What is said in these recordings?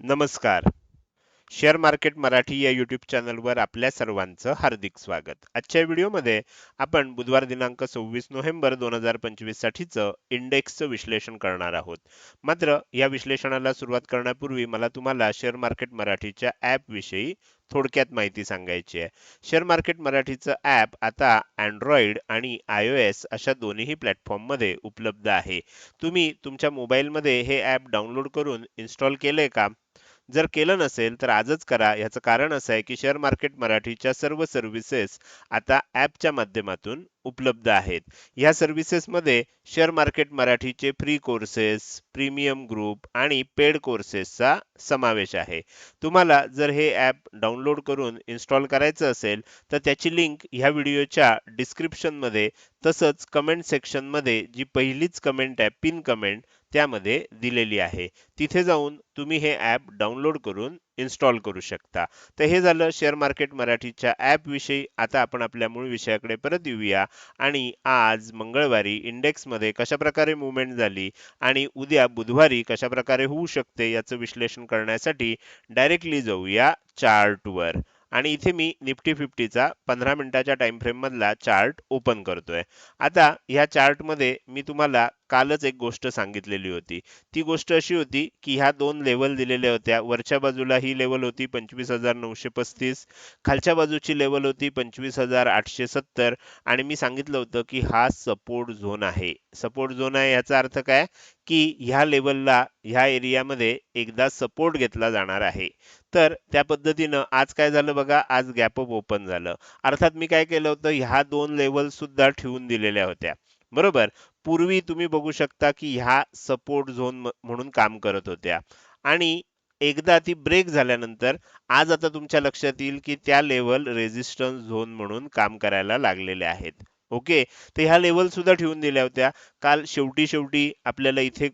नमस्कार. Share market Marathi या YouTube चॅनलवर आपल्या सर्वांचं हार्दिक स्वागत. आजच्या व्हिडिओमध्ये आपण बुधवार दिनांक सव्वीस नोव्हेंबर दोन हजार पंचवीस साठीचं इंडेक्सचं विश्लेषण करणार आहोत. मात्र या विश्लेषणाला सुरुवात करण्यापूर्वी मला तुम्हाला शेअर मार्केट मराठीच्या ॲपविषयी थोडक्यात माहिती सांगायची आहे. शेअर मार्केट मराठीचं ॲप आता अँड्रॉइड आणि आय ओ एस अशा दोन्ही प्लॅटफॉर्ममध्ये उपलब्ध आहे. तुम्ही तुमच्या मोबाईलमध्ये हे ॲप डाउनलोड करून इन्स्टॉल केले का? जर केलं नसेल तर आजच करा. याचं कारण असं आहे की शेअर मार्केट मराठीच्या सर्व सर्व्हिसेस आता ॲपच्या माध्यमातून उपलब्ध आहेत. ह्या सर्व्हिसेसमध्ये शेअर मार्केट मराठीचे फ्री कोर्सेस प्रीमियम ग्रुप आणि पेड कोर्सेसचा समावेश आहे. तुम्हाला जर हे ॲप डाउनलोड करून इन्स्टॉल करायचं असेल तर त्याची लिंक ह्या व्हिडिओच्या डिस्क्रिप्शनमध्ये तसंच कमेंट सेक्शनमध्ये जी पहिलीच कमेंट आहे पिन कमेंट त्यामध्ये दिलेली आहे. तिथे जाऊन तुम्ही हे ॲप डाउनलोड करून इन्स्टॉल करू शकता. तर हे झालं शेअर मार्केट मराठीच्या ॲपविषयी आता आपण आपल्या मूळ विषयाकडे परत येऊया. आणि आज मंगळवारी इंडेक्समध्ये कशा प्रकारे मुवमेंट झाली आणि उद्या बुधवारी कशा प्रकारे होऊ शकते याचं विश्लेषण करण्यासाठी डायरेक्टली जाऊया चार्टवर आणि इथे मी निफ्टी फिफ्टीचा पंधरा मिनिटाच्या टाइम फ्रेममधला चार्ट ओपन करतोय. आता ह्या चार्टमध्ये मी तुम्हाला कालच एक गोष्ट सांगितलेली होती. ती गोष्ट अशी होती की ह्या दोन लेवल दिलेल्या होत्या. वरच्या बाजूला ही लेवल होती पंचवीस हजार नऊशे पस्तीस. खालच्या बाजूची लेवल होती पंचवीस हजार आठशे सत्तर. आणि मी सांगितलं होतं की हा सपोर्ट झोन आहे. सपोर्ट झोन आहे याचा अर्थ काय? की ह्या लेवलला ह्या एरियामध्ये एकदा सपोर्ट घेतला जाणार आहे. तर त्या पद्धतीनं आज काय झालं बघा? आज गॅपअप ओपन झालं. अर्थात मी काय केलं होतं? ह्या दोन लेवल सुद्धा ठेवून दिलेल्या होत्या. बरोबर? पूर्वी तुम्ही बघू शकता की ह्या सपोर्ट झोन म्हणून काम करत होत्या. आणि एकदा ती ब्रेक झाल्यानंतर आज आता तुमच्या लक्षात येईल की त्या लेवल रेजिस्टन्स झोन म्हणून काम करायला लागलेले आहेत. ओके? तर ह्या लेवल सुद्धा ठेवून दिल्या होत्या. काल शेवटी शेवटी आपल्याला इथे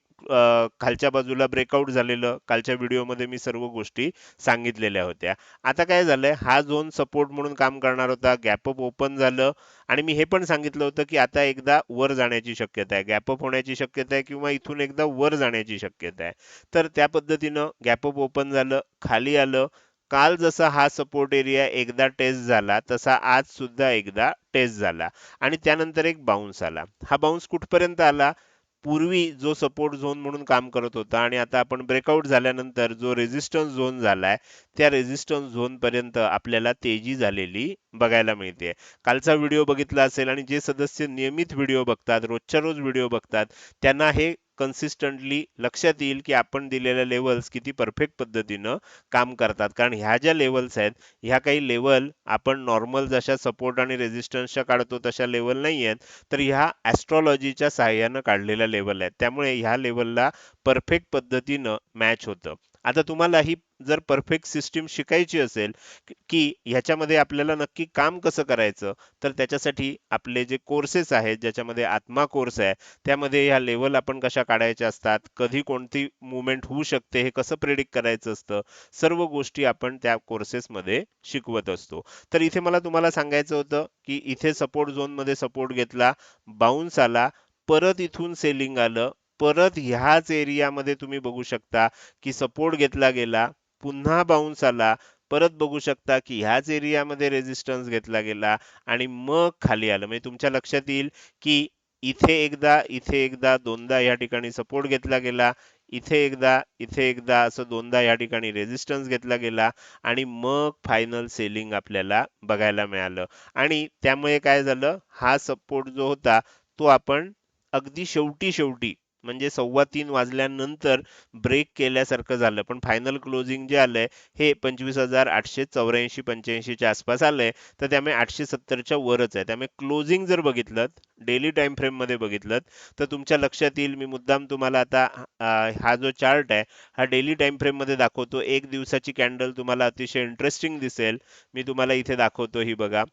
खालच्या बाजूला ब्रेकआउट झालेलं. कालच्या व्हिडिओमध्ये मी सर्व गोष्टी सांगितलेल्या होत्या. आता काय झालंय? हा झोन सपोर्ट म्हणून काम करणार होता. गॅपअप ओपन झालं. आणि मी हे पण सांगितलं होतं की आता एकदा वर जाण्याची शक्यता आहे. गॅपअप होण्याची शक्यता आहे किंवा इथून एकदा वर जाण्याची शक्यता आहे. तर त्या पद्धतीनं गॅपअप ओपन झालं. खाली आलं. काल जसा हा सपोर्ट एरिया एकदा टेस्ट झाला तसा आज सुद्धा एकदा टेस्ट झाला आणि त्यानंतर एक बाउन्स आला. हा बाउन्स कुठपर्यंत आला? पूर्वी जो सपोर्ट झोन म्हणून काम करत होता आणि आता आपण ब्रेकआउट झाल्यानंतर जो रेझिस्टन्स झोन झालाय त्या रेझिस्टन्स झोन पर्यंत आपल्याला तेजी झालेली बघायला मिळते. कालचा व्हिडिओ बघितला असेल आणि जे सदस्य नियमित व्हिडिओ बघतात रोजच्या रोज व्हिडिओ बघतात त्यांना हे कन्सिस्टंटली लक्षात येईल की आपण दिलेल्या लेवल्स किती परफेक्ट पद्धतीनं काम करतात. कारण ह्या ज्या लेवल्स आहेत ह्या काही लेवल आपण नॉर्मल जशा सपोर्ट आणि रेजिस्टन्सच्या काढतो तशा लेवल नाही आहेत. तर ह्या ॲस्ट्रॉलॉजीच्या सहाय्यानं काढलेल्या लेवल आहेत. त्यामुळे ह्या लेवलला परफेक्ट पद्धतीनं मॅच होतं. आता तुम्हाला ही जर परफेक्ट सिस्टीम शिकायची असेल की ह्याच्यामध्ये आपल्याला नक्की काम कसं करायचं तर त्याच्यासाठी आपले जे कोर्सेस आहेत ज्याच्यामध्ये आत्मा कोर्स आहे त्यामध्ये ह्या लेवल आपण कशा काढायच्या असतात कधी कोणती मुवमेंट होऊ शकते हे कसं प्रेडिक्ट करायचं असतं सर्व गोष्टी आपण त्या कोर्सेसमध्ये शिकवत असतो. तर इथे मला तुम्हाला सांगायचं होतं की इथे सपोर्ट झोनमध्ये सपोर्ट घेतला बाउन्स आला परत इथून सेलिंग आलं परत ह्याच एरियामध्ये तुम्ही बघू शकता की सपोर्ट घेतला गेला पुन्हा बाउन्स आला परत बघू शकता की ह्याच एरियामध्ये रेजिस्टन्स घेतला गेला आणि मग खाली आलं. म्हणजे तुमच्या लक्षात येईल की इथे एकदा इथे एकदा दोनदा या ठिकाणी सपोर्ट घेतला गेला इथे एकदा इथे एकदा असं दोनदा या ठिकाणी रेजिस्टन्स घेतला गेला आणि मग फायनल सेलिंग आपल्याला बघायला मिळालं. आणि त्यामुळे काय झालं? हा सपोर्ट जो होता तो आपण अगदी शेवटी शेवटी म्हणजे सव्वा तीन वाजल्यानंतर ब्रेक केल्यासारखं झालं. पण फायनल क्लोजिंग जे आलंय हे पंचवीस हजार आठशे चौऱ्याऐंशी पंच्याऐंशीच्या आसपास आलंय. तर त्यामुळे आठशे सत्तरच्या वरच आहे. त्यामुळे क्लोजिंग जर बघितलं डेली टाइम फ्रेममध्ये बघितलं तर तुमच्या लक्षात येईल मी मुद्दाम तुम्हाला आता हा जो चार्ट आहे हा डेली टाइम फ्रेममध्ये दाखवतो. एक दिवसाची कॅन्डल तुम्हाला अतिशय इंटरेस्टिंग दिसेल. मी तुम्हाला इथे दाखवतो ही बघा.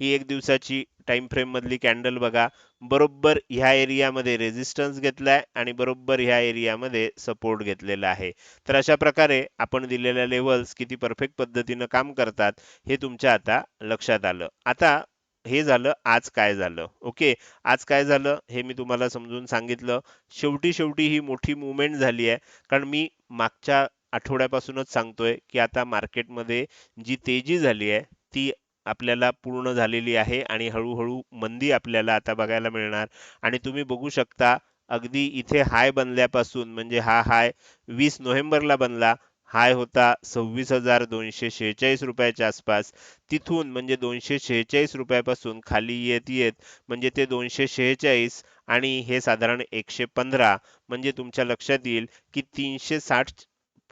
ही एक दिवसाची टाइम फ्रेम मधली कॅन्डल बघा. बरोबर ह्या एरियामध्ये रेजिस्टन्स घेतलाय आणि बरोबर ह्या एरियामध्ये सपोर्ट घेतलेला आहे. तर अशा प्रकारे आपण दिलेल्या लेवल्स किती परफेक्ट पद्धतीनं काम करतात हे तुमच्या आता लक्षात आलं. आता हे झालं आज काय झालं? ओके आज काय झालं हे मी तुम्हाला समजून सांगितलं. शेवटी शेवटी ही मोठी मुवमेंट झाली आहे. कारण मी मागच्या आठवड्यापासूनच सांगतोय की आता मार्केटमध्ये जी तेजी झाली आहे ती आपल्याला पूर्ण झालेली आहे आणि हळूहळू मंदी आपल्याला आता बघायला मिळणार. आणि तुम्ही बघू शकता अगदी इथे हाय बनल्यापासून म्हणजे हा हाय वीस नोव्हेंबरला बनला. हाय होता सव्वीस हजार दोनशे शेहेचाळीस रुपयाच्या आसपास. तिथून म्हणजे दोनशे शेहेचाळीस रुपयापासून खाली येत येत म्हणजे ते दोनशे शेहेचाळीस आणि हे साधारण एकशे पंधरा म्हणजे तुमच्या लक्षात येईल की तीनशे साठ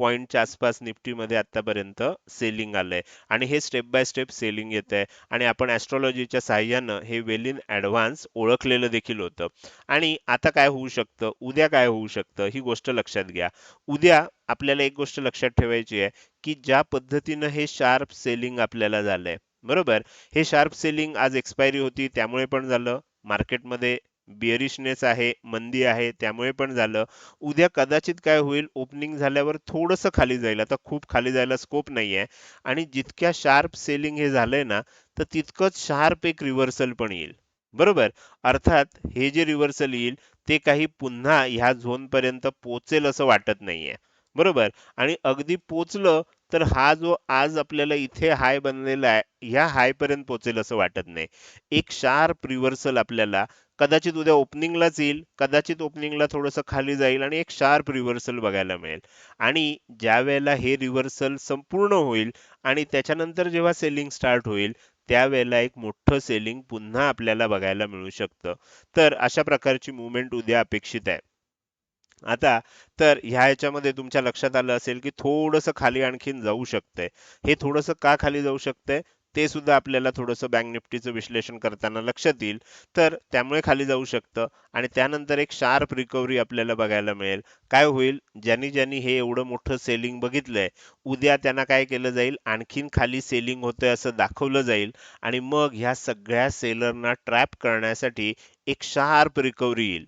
पॉईंटच्या आसपास निफ्टीमध्ये आतापर्यंत सेलिंग आलंय. आणि हे स्टेप बाय स्टेप सेलिंग येत आहे आणि आपण ॲस्ट्रॉलॉजीच्या साह्यानं हे वेल इन ॲडव्हान्स ओळखलेलं देखील होतं. आणि आता काय होऊ शकतं? उद्या काय होऊ शकतं? ही गोष्ट लक्षात घ्या. उद्या आपल्याला एक गोष्ट लक्षात ठेवायची आहे की ज्या पद्धतीनं हे शार्प सेलिंग आपल्याला झालंय. बरोबर? हे शार्प सेलिंग आज एक्सपायरी होती त्यामुळे पण झालं. मार्केटमध्ये बिअरिशनेस आहे मंदी आहे त्यामुळे पण झालं. उद्या कदाचित काय होईल ओपनिंग झाल्यावर थोडंसं खाली जाईल. आता खूप खाली जायला स्कोप नाहीये आणि जितक्या शार्प सेलिंग हे झालंय ना तर तितकंच शार्प एक रिव्हर्सल पण येईल. बरोबर? अर्थात हे जे रिव्हर्सल येईल ते काही पुन्हा ह्या झोनपर्यंत पोचेल असं वाटत नाहीये. बरोबर? आणि अगदी पोचलं तर हा जो आज आपल्याला इथे हाय बनलेला आहे ह्या हायपर्यंत पोचेल पोहोचेल असं वाटत नाही. एक शार्प रिव्हर्सल आपल्याला कदाचित उद्या ओपनिंगलाच येईल कदाचित ओपनिंगला थोडंसं खाली जाईल आणि एक शार्प रिव्हर्सल बघायला मिळेल. आणि ज्या वेळेला हे रिव्हर्सल संपूर्ण होईल आणि त्याच्यानंतर जेव्हा सेलिंग स्टार्ट होईल त्यावेळेला एक मोठं सेलिंग पुन्हा आपल्याला बघायला मिळू शकतं. तर अशा प्रकारची मुवमेंट उद्या अपेक्षित आहे. आता तर ह्या याच्यामध्ये तुमच्या लक्षात आलं असेल की थोडंसं खाली आणखीन जाऊ शकतंय. हे थोडंसं का खाली जाऊ शकतंय? ते सुद्धा आपल्याला थोडंसं बँक निफ्टीचं विश्लेषण करताना लक्षात येईल. तर त्यामुळे खाली जाऊ शकतं आणि त्यानंतर एक शार्प रिकव्हरी आपल्याला बघायला मिळेल. काय होईल? ज्यांनी ज्यांनी हे एवढं मोठं सेलिंग बघितलंय उद्या त्यांना काय केलं जाईल? आणखीन खाली सेलिंग होतंय असं दाखवलं जाईल आणि मग ह्या सगळ्या सेलरना ट्रॅप करण्यासाठी एक शार्प रिकव्हरी येईल.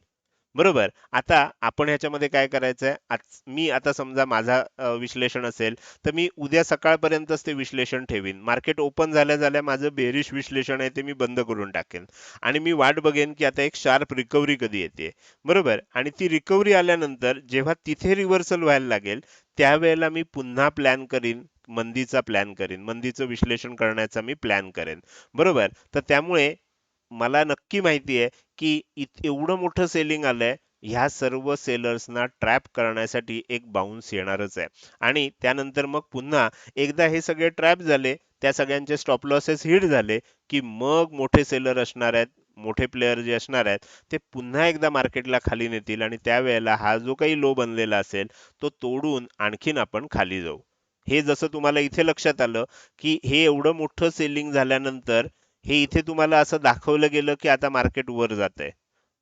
बरोबर. आता आपण ह्याच्यामध्ये काय करायचंय? आज मी आता समजा माझा विश्लेषण असेल तर मी उद्या सकाळपर्यंतच ते विश्लेषण ठेवीन. मार्केट ओपन झाल्या झाल्या माझं बेरिश विश्लेषण आहे ते मी बंद करून टाकेन. आणि मी वाट बघेन की आता एक शार्प रिकव्हरी कधी येते. बरोबर? आणि ती रिकव्हरी आल्यानंतर जेव्हा तिथे रिव्हर्सल व्हायला लागेल त्यावेळेला मी पुन्हा प्लॅन करीन मंदीचा प्लॅन करीन. मंदीचं विश्लेषण करण्याचा मी प्लॅन करेन. बरोबर? तर त्यामुळे मला नक्की माहिती आहे की इत- एवढं मोठं सेलिंग आलंय ह्या सर्व सेलर्सना ट्रॅप करण्यासाठी एक बाउन्स येणारच आहे. आणि त्यानंतर मग पुन्हा एकदा हे सगळे ट्रॅप झाले त्या सगळ्यांचे स्टॉप लॉसेस हिट झाले की मग मोठे सेलर असणार आहेत मोठे प्लेयर जे असणार आहेत ते पुन्हा एकदा मार्केटला खाली नेतील आणि त्यावेळेला हा जो काही लो बनलेला असेल तो तोडून आणखीन आपण खाली जाऊ. हे जसं तुम्हाला इथे लक्षात आलं की हे एवढं मोठं सेलिंग झाल्यानंतर हे इथे तुम्हाला असं दाखवलं गेलं की आता मार्केट वर जात आहे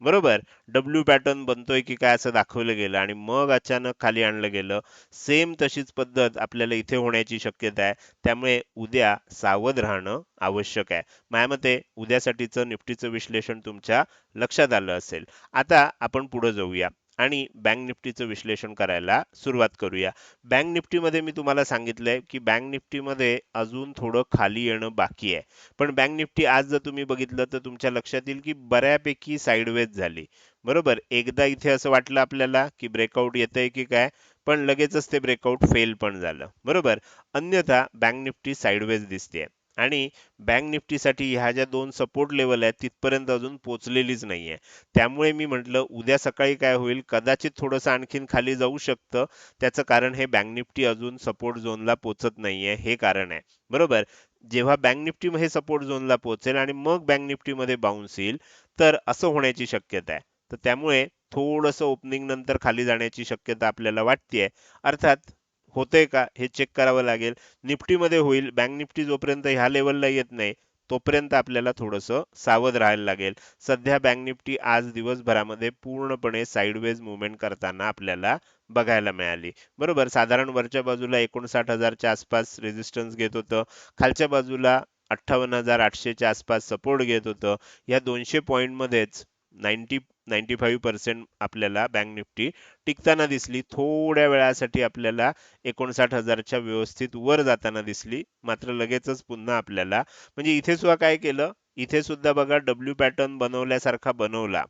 बरोबर? डब्ल्यू पॅटर्न बनतोय की काय असं दाखवलं गेलं आणि मग अचानक खाली आणलं गेलं. सेम तशीच पद्धत आपल्याला इथे होण्याची शक्यता आहे. त्यामुळे उद्या सावध राहणं आवश्यक आहे. माझ्या मते उद्यासाठीचं निफ्टीचं विश्लेषण तुमच्या लक्षात आलं असेल. आता आपण पुढे जाऊया. आणि बँक निफ्टीचं विश्लेषण करायला सुरुवात करूया. बँक निफ्टीमध्ये मी तुम्हाला सांगितलंय की बँक निफ्टीमध्ये अजून थोडं खाली येणं बाकी आहे. पण बँक निफ्टी आज जर तुम्ही बघितलं तर तुमच्या लक्षात येईल की बऱ्यापैकी साईडवेज झाली. बरोबर? एकदा इथे असं वाटलं आपल्याला की ब्रेकआउट येतंय की काय? पण लगेचच ते ब्रेकआउट फेल पण झालं. बरोबर? अन्यथा बँक निफ्टी साईडवेज दिसते आणि बँक निफ्टीसाठी ह्या ज्या दोन सपोर्ट लेवल आहेत तिथपर्यंत अजून पोहोचलेलीच नाहीये. त्यामुळे मी म्हटलं उद्या सकाळी काय होईल? कदाचित थोडंसं आणखीन खाली जाऊ शकतं. त्याचं कारण हे बँक निफ्टी अजून सपोर्ट झोनला पोहोचत नाहीये हे कारण आहे. बरोबर? जेव्हा बँक निफ्टी हे सपोर्ट झोनला पोहोचेल आणि मग बँक निफ्टीमध्ये बाउन्स येईल तर असं होण्याची शक्यता आहे. तर त्यामुळे थोडंसं ओपनिंग नंतर खाली जाण्याची शक्यता आपल्याला वाटतेय. अर्थात होतंय का हे चेक करावं लागेल. निफ्टीमध्ये होईल. बँक निफ्टी जोपर्यंत ह्या लेवलला येत नाही तोपर्यंत आपल्याला थोडंसं सावध राहायला लागेल. सध्या बँक निफ्टी आज दिवसभरामध्ये पूर्णपणे साईडवेज मुवमेंट करताना आपल्याला बघायला मिळाली. बरोबर? साधारण वरच्या बाजूला एकोणसाठ हजारच्या आसपास रेजिस्टन्स घेत होतं. खालच्या बाजूला अठ्ठावन्न हजार आठशेच्या आसपास सपोर्ट घेत होतं. या दोनशे पॉईंटमध्येच नाईन्टी नाईन्टी फाईव्ह पर्सेंट आपल्याला बँक निफ्टी टिकताना दिसली. थोड्या वेळासाठी आपल्याला एकोणसाठ हजारच्या व्यवस्थित वर जाताना दिसली. मात्र लगेचच पुन्हा आपल्याला म्हणजे इथे सुद्धा काय केलं? इथे सुद्धा बघा डब्ल्यू पॅटर्न बनवल्यासारखा बनवला.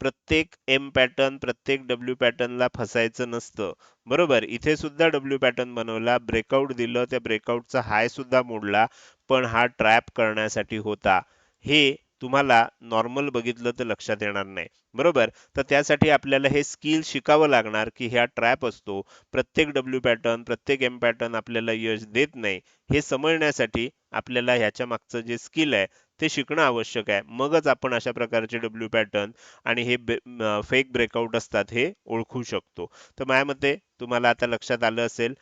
प्रत्येक एम पॅटर्न प्रत्येक डब्ल्यू पॅटर्नला फसायचं नसतं. बरोबर? इथे सुद्धा डब्ल्यू पॅटर्न बनवला. ब्रेकआउट दिलं. त्या ब्रेकआउटचा हाय सुद्धा मोडला. पण हा ट्रॅप करण्यासाठी होता. हे तुम्हाला नॉर्मल बघितलं तर लक्षात येणार नाही. बरोबर? तर त्यासाठी आपल्याला हे स्किल शिकावं लागणार की ह्या ट्रॅप असतो प्रत्येक डब्ल्यू पॅटर्न प्रत्येक एम पॅटर्न आपल्याला यश देत नाही हे समजण्यासाठी आपल्याला ह्याच्या मागचं जे स्किल आहे ते शिकणं आवश्यक आहे. मगच आपण अशा प्रकारचे डब्ल्यू पॅटर्न आणि हे फेक ब्रेकआउट असतात हे ओळखू शकतो. तर माझ्या मते तुम्हाला आता लक्षात आलं असेल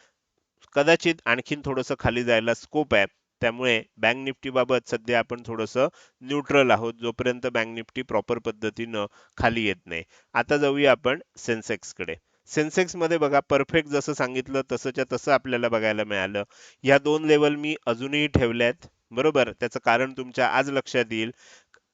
कदाचित आणखीन थोडंसं खाली जायला स्कोप आहे. त्यामुळे बँक निफ्टी बाबत सध्या आपण थोडंसं न्यूट्रल आहोत जोपर्यंत बँक निफ्टी प्रॉपर पद्धतीनं खाली येत नाही. आता जाऊया आपण सेन्सेक्सकडे. सेन्सेक्समध्ये बघा परफेक्ट जसं सांगितलं तसंच्या तसं आपल्याला बघायला मिळालं. या दोन लेवल मी अजूनही ठेवल्यात बरोबर? त्याचं कारण तुमच्या आज लक्षात येईल.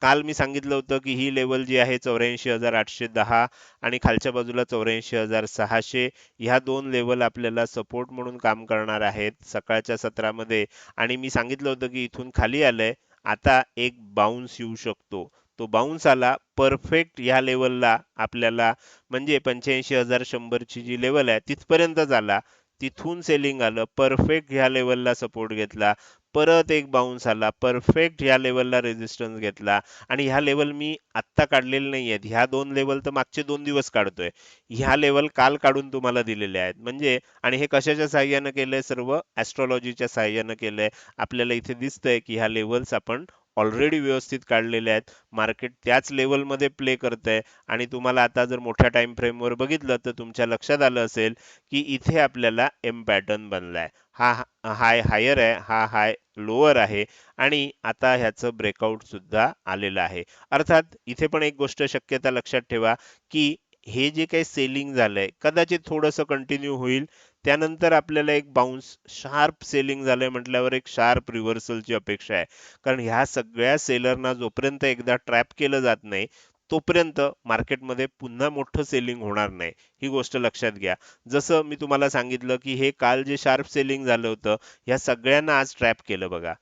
काल मी सांगितलं होतं की ही लेवल जी आहे चौऱ्याऐंशी हजार आठशे दहा आणि खालच्या बाजूला चौऱ्याऐंशी हजार सहाशे ह्या दोन लेवल आपल्याला सपोर्ट म्हणून काम करणार आहेत सकाळच्या सत्रामध्ये. आणि मी सांगितलं होतं की इथून खाली आलंय आता एक बाउन्स येऊ शकतो. तो बाउन्स आला परफेक्ट ह्या लेवलला आपल्याला म्हणजे पंच्याऐंशी हजार शंभरची जी लेवल आहे तिथपर्यंत झाला तिथून सेलिंग आलं परफेक्ट ह्या लेवलला सपोर्ट घेतला. परत एक बाउन्स आला. परफेक्ट ह्या लेवलला रेजिस्टन्स घेतला. आणि ह्या लेवल मी आत्ता काढलेले नाही आहेत. ह्या दोन लेवल तर मागचे दोन दिवस काढतोय. ह्या लेवल काल काढून तुम्हाला दिलेले आहेत. म्हणजे आणि हे कशाच्या साह्यानं केलंय? सर्व ॲस्ट्रॉलॉजीच्या साह्यानं केलंय. आपल्याला इथे दिसतंय की ह्या लेवल्स आपण ऑलरेडी व्यवस्थित काढलेले आहेत. मार्केट त्याच लेवलमध्ये प्ले करतंय. आणि तुम्हाला आता जर मोठ्या टाइम फ्रेमवर बघितलं तर तुमच्या लक्षात आलं असेल की इथे आपल्याला एम पॅटर्न बनलाय. हा हाय हायर आहे हा हाय लोअर आहे आणि आता ह्याचं ब्रेकआउटसुद्धा आलेलं आहे. अर्थात इथे पण एक गोष्ट शक्यता लक्षात ठेवा की हे जे काही सेलिंग झालंय कदाचित थोडंसं कंटिन्यू होईल. त्यानंतर आपल्याला एक बाउन्स शार्प सेलिंग झालंय म्हटल्यावर एक शार्प रिव्हर्सलची अपेक्षा आहे. कारण ह्या सगळ्या सेलरना जोपर्यंत एकदा ट्रॅप केलं जात नाही तोपर्यंत मार्केटमध्ये पुन्हा मोठं सेलिंग होणार नाही. ही गोष्ट लक्षात घ्या. जसं मी तुम्हाला सांगितलं की हे काल जे शार्प सेलिंग झालं होतं ह्या सगळ्यांना आज ट्रॅप केलं बघा.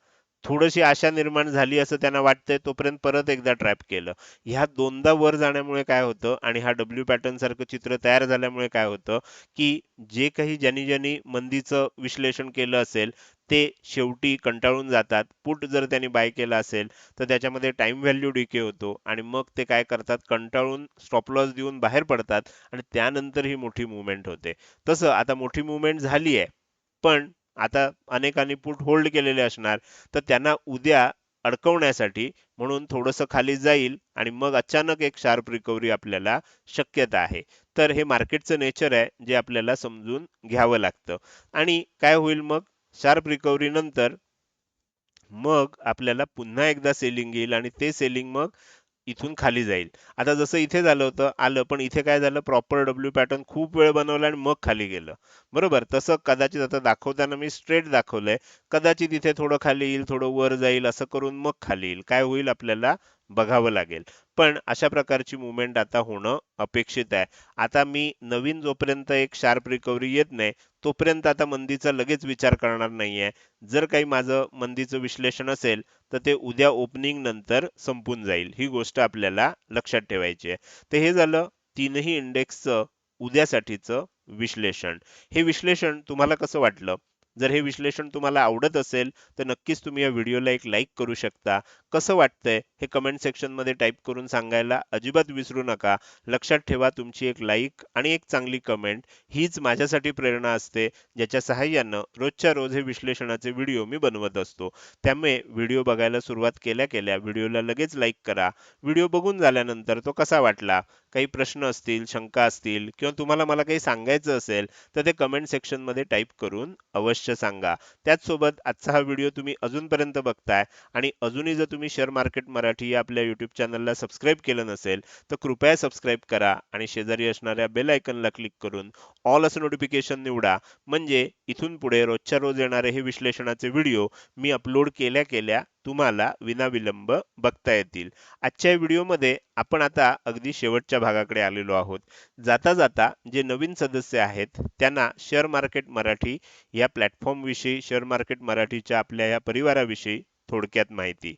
थोडीशी आशा निर्माण झाली असं त्यांना वाटतंय तोपर्यंत परत एकदा ट्रॅप केलं. ह्या दोनदा वर जाण्यामुळे काय होतं आणि हा डब्ल्यू पॅटर्न सारखं चित्र तयार झाल्यामुळे काय होतं की जे काही ज्यांनी ज्यांनी मंदीचं विश्लेषण केलं असेल ते शेवटी कंटाळून जातात. पुट जर त्यांनी बाय केला असेल तर त्याच्यामध्ये टाइम व्हॅल्यू डिके होतो आणि मग ते काय करतात? कंटाळून स्टॉप लॉस देऊन बाहेर पडतात आणि त्यानंतर ही मोठी मुवमेंट होते. तसं आता मोठी मुवमेंट झाली आहे पण आता अनेकांनी पुट होल्ड केलेले असणार तर त्यांना उद्या अडकवण्यासाठी म्हणून थोडंसं खाली जाईल आणि मग अचानक एक शार्प रिकव्हरी आपल्याला शक्यता आहे. तर हे मार्केटचं नेचर आहे जे आपल्याला समजून घ्यावं लागतं. आणि काय होईल मग? शार्प रिकव्हरी नंतर मग आपल्याला पुन्हा एकदा सेलिंग येईल आणि ते सेलिंग मग इथून खाली जाईल. आता जसं इथे झालं होतं आलं पण इथे काय झालं प्रॉपर डब्ल्यू पॅटर्न खूप वेळ बनवला आणि मग खाली गेलं. बरोबर? तसं कदाचित आता दाखवताना मी स्ट्रेट दाखवलंय. कदाचित इथे थोडं खाली येईल थोडं वर जाईल असं करून मग खाली येईल. काय होईल आपल्याला? बघावं लागेल. पण अशा प्रकारची मुवमेंट आता होणं अपेक्षित आहे. आता मी नवीन जोपर्यंत एक शार्प रिकव्हरी येत नाही तोपर्यंत आता मंदीचा लगेच विचार करणार नाहीये. जर काही माझं मंदीचं विश्लेषण असेल तर ते उद्या ओपनिंग नंतर संपून जाईल. ही गोष्ट आपल्याला लक्षात ठेवायची आहे. तर हे झालं तीनही इंडेक्सचं उद्यासाठीचं विश्लेषण. हे विश्लेषण तुम्हाला कसं वाटलं? जर हे विश्लेषण तुम्हाला आवडत असेल तर नक्कीच तुम्ही या व्हिडिओला एक लाईक करू शकता. कसं वाटतंय हे कमेंट सेक्शनमध्ये टाईप करून सांगायला अजिबात विसरू नका. लक्षात ठेवा तुमची एक लाईक आणि एक चांगली कमेंट हीच माझ्यासाठी प्रेरणा असते ज्याच्या सहाय्यानं रोजच्या रोज हे विश्लेषणाचे व्हिडिओ मी बनवत असतो. त्यामुळे व्हिडिओ बघायला सुरुवात केल्या केल्या व्हिडिओला लगेच लाईक करा. व्हिडिओ बघून झाल्यानंतर तो कसा वाटला? काही प्रश्न असतील शंका असतील किंवा तुम्हाला मला काही सांगायचं असेल तर ते कमेंट सेक्शनमध्ये टाईप करून अवश्य सांगा. त्याचसोबत आजचा हा व्हिडिओ तुम्ही अजूनपर्यंत बघताय आणि अजूनही जर तुम्ही शेअर मार्केट मराठी या आपल्या यूट्यूब चॅनलला सबस्क्राईब केलं नसेल तर कृपया सबस्क्राईब करा आणि शेजारी असणाऱ्या बेल आयकनला क्लिक करून ऑल असं नोटिफिकेशन निवडा. म्हणजे इथून पुढे रोजच्या रोज येणारे हे विश्लेषणाचे व्हिडिओ मी अपलोड केल्या केल्या तुम्हाला विनाविलंब बघता येतील. आजच्या व्हिडिओमध्ये आपण आता अगदी शेवटच्या भागाकडे आलेलो आहोत. जाता जाता जे नवीन सदस्य आहेत त्यांना शेअर मार्केट मराठी या प्लॅटफॉर्मविषयी शेअर मार्केट मराठीच्या आपल्या या परिवाराविषयी थोडक्यात माहिती.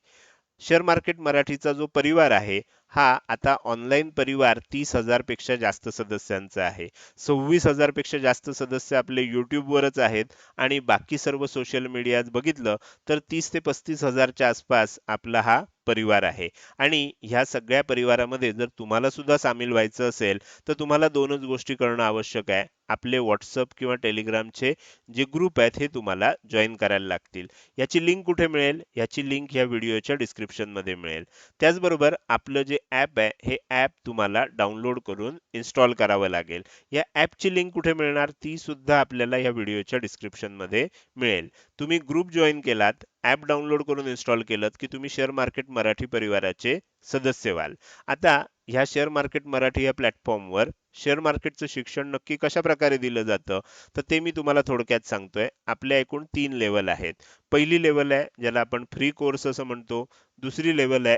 शेअर मार्केट मराठीचा जो परिवार आहे हा आता ऑनलाईन परिवार तीस हजारपेक्षा जास्त सदस्यांचा आहे. सव्वीस हजारपेक्षा जास्त सदस्य आपले यूट्यूबवरच आहेत आणि बाकी सर्व सोशल मीडियात बघितलं तर तीस ते पस्तीस हजारच्या आसपास आपला हा परिवार आहे. आणि ह्या सगळ्या परिवारामध्ये जर तुम्हाला सुद्धा सामील व्हायचं असेल तर तुम्हाला दोनच गोष्टी करणं आवश्यक आहे. आपले व्हॉट्सअप किंवा टेलिग्रामचे जे ग्रुप आहेत हे तुम्हाला जॉईन करायला लागतील. याची लिंक कुठे मिळेल? याची लिंक या व्हिडिओच्या डिस्क्रिप्शनमध्ये मिळेल. त्याचबरोबर आपलं जे ॲप आहे हे ॲप तुम्हाला डाउनलोड करून इन्स्टॉल करावं लागेल. या ॲपची लिंक कुठे मिळणार? ती सुद्धा आपल्याला या व्हिडिओच्या डिस्क्रिप्शनमध्ये मिळेल. तुम्ही ग्रुप जॉईन केलात ॲप डाउनलोड करून इन्स्टॉल केलं की तुम्ही शेअर मार्केट मराठी परिवाराचे सदस्य व्हाल. आता ह्या शेअर मार्केट मराठी या प्लॅटफॉर्मवर शेअर मार्केटचं शिक्षण नक्की कशा प्रकारे दिलं जातं? तर ते मी तुम्हाला थोडक्यात सांगतोय. आपल्या एकूण तीन लेवल आहेत. पहिली लेवल आहे ज्याला आपण फ्री कोर्स असं म्हणतो. दुसरी लेवल आहे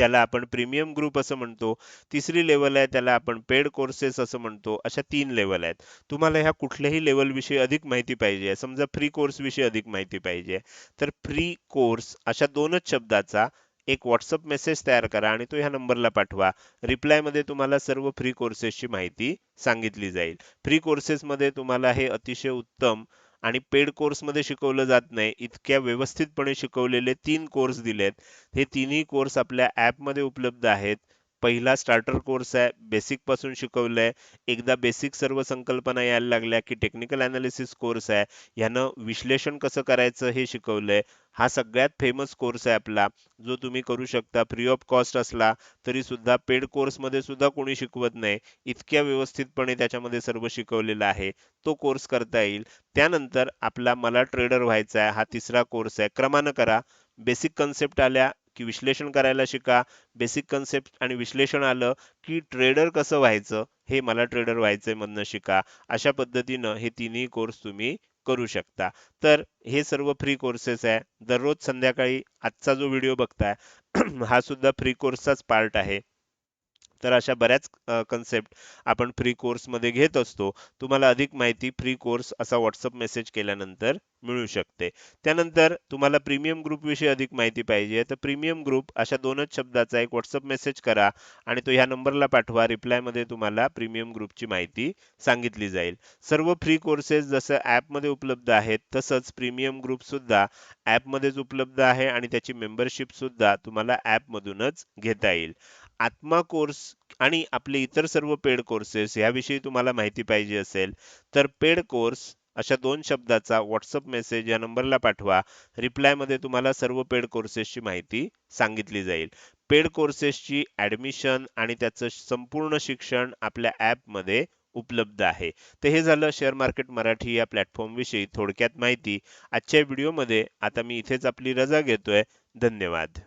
त्याला आपण प्रीमियम ग्रुप असं म्हणतो. तिसरी लेवल आहे त्याला आपण पेड कोर्सेस असं म्हणतो. अशा तीन लेवल आहेत. तुम्हाला ह्या कुठल्याही लेवल विषयी अधिक माहिती पाहिजे समजा फ्री कोर्सविषयी अधिक माहिती पाहिजे तर फ्री कोर्स अशा दोनच शब्दाचा एक व्हॉट्सअप मेसेज तयार करा आणि तो ह्या नंबरला पाठवा. रिप्लायमध्ये तुम्हाला सर्व फ्री कोर्सेसची माहिती सांगितली जाईल. फ्री कोर्सेस मध्ये तुम्हाला हे अतिशय उत्तम आणि पेड कोर्समध्ये शिकवलं जात नाही. इतक्या व्यवस्थितपणे शिकवलेले तीन कोर्स दिलेत. हे तिन्ही कोर्स आपल्या ॲपमध्ये उपलब्ध आहेत. पहिला स्टार्टर कोर्स आहे. बेसिकपासून शिकवलं आहे एकदा बेसिक सर्व संकल्पना यायला लागल्या की टेक्निकल अनालिसिस कोर्स आहे. ह्यानं विश्लेषण कसं करायचं हे शिकवलं आहे हा सगळ्यात फेमस कोर्स आहे आपला. जो तुम्ही करू शकता. फ्री ऑफ कॉस्ट असला तरी सुद्धा पेड कोर्समध्ये सुद्धा कोणी शिकवत नाही. इतक्या व्यवस्थितपणे त्याच्यामध्ये सर्व शिकवलेलं आहे. तो कोर्स करता येईल. त्यानंतर आपला मला ट्रेडर व्हायचा आहे. हा तिसरा कोर्स आहे. क्रमानं करा. बेसिक कन्सेप्ट आल्या. की विश्लेषण करायला शिका. बेसिक कन्सेप्ट आणि विश्लेषण आलं की ट्रेडर कसं व्हायचं हे मला ट्रेडर व्हायचंय मधनं शिका. अशा पद्धतीनं हे तिन्ही कोर्स तुम्ही करू शकता. तर हे सर्व फ्री कोर्सेस आहे. दररोज संध्याकाळी आजचा जो व्हिडिओ बघताय हा सुद्धा फ्री कोर्सचाच पार्ट आहे. तर अशा बऱ्याच कन्सेप्ट आपण फ्री कोर्समध्ये घेत असतो. तुम्हाला अधिक माहिती फ्री कोर्स असा व्हॉट्सअप मेसेज केल्यानंतर मिळू शकते. त्यानंतर तुम्हाला प्रीमियम ग्रुप विषयी अधिक माहिती पाहिजे. तर प्रीमियम ग्रुप अशा दोनच शब्दाचा एक व्हॉट्सअप मेसेज करा आणि तो ह्या नंबरला पाठवा. रिप्लायमध्ये तुम्हाला प्रीमियम ग्रुपची माहिती सांगितली जाईल. सर्व फ्री कोर्सेस जसं ऍपमध्ये उपलब्ध आहेत तसंच प्रीमियम ग्रुप सुद्धा ऍप मध्येच उपलब्ध आहे आणि त्याची मेंबरशिप सुद्धा तुम्हाला ऍप मधूनच घेता येईल. आत्मा कोर्स आणि आपले इतर सर्व पेड कोर्सेस याविषयी तुम्हाला माहिती पाहिजे असेल तर पेड कोर्स अशा दोन शब्दाचा व्हॉट्सअप मेसेज या नंबरला पाठवा. रिप्लायमध्ये तुम्हाला सर्व पेड कोर्सेसची माहिती सांगितली जाईल. पेड कोर्सेसची ॲडमिशन आणि त्याचं संपूर्ण शिक्षण आपल्या ॲपमध्ये उपलब्ध आहे. तर हे झालं शेअर मार्केट मराठी या प्लॅटफॉर्मविषयी थोडक्यात माहिती. आजच्या व्हिडिओमध्ये आता मी इथेच आपली रजा घेतोय. धन्यवाद.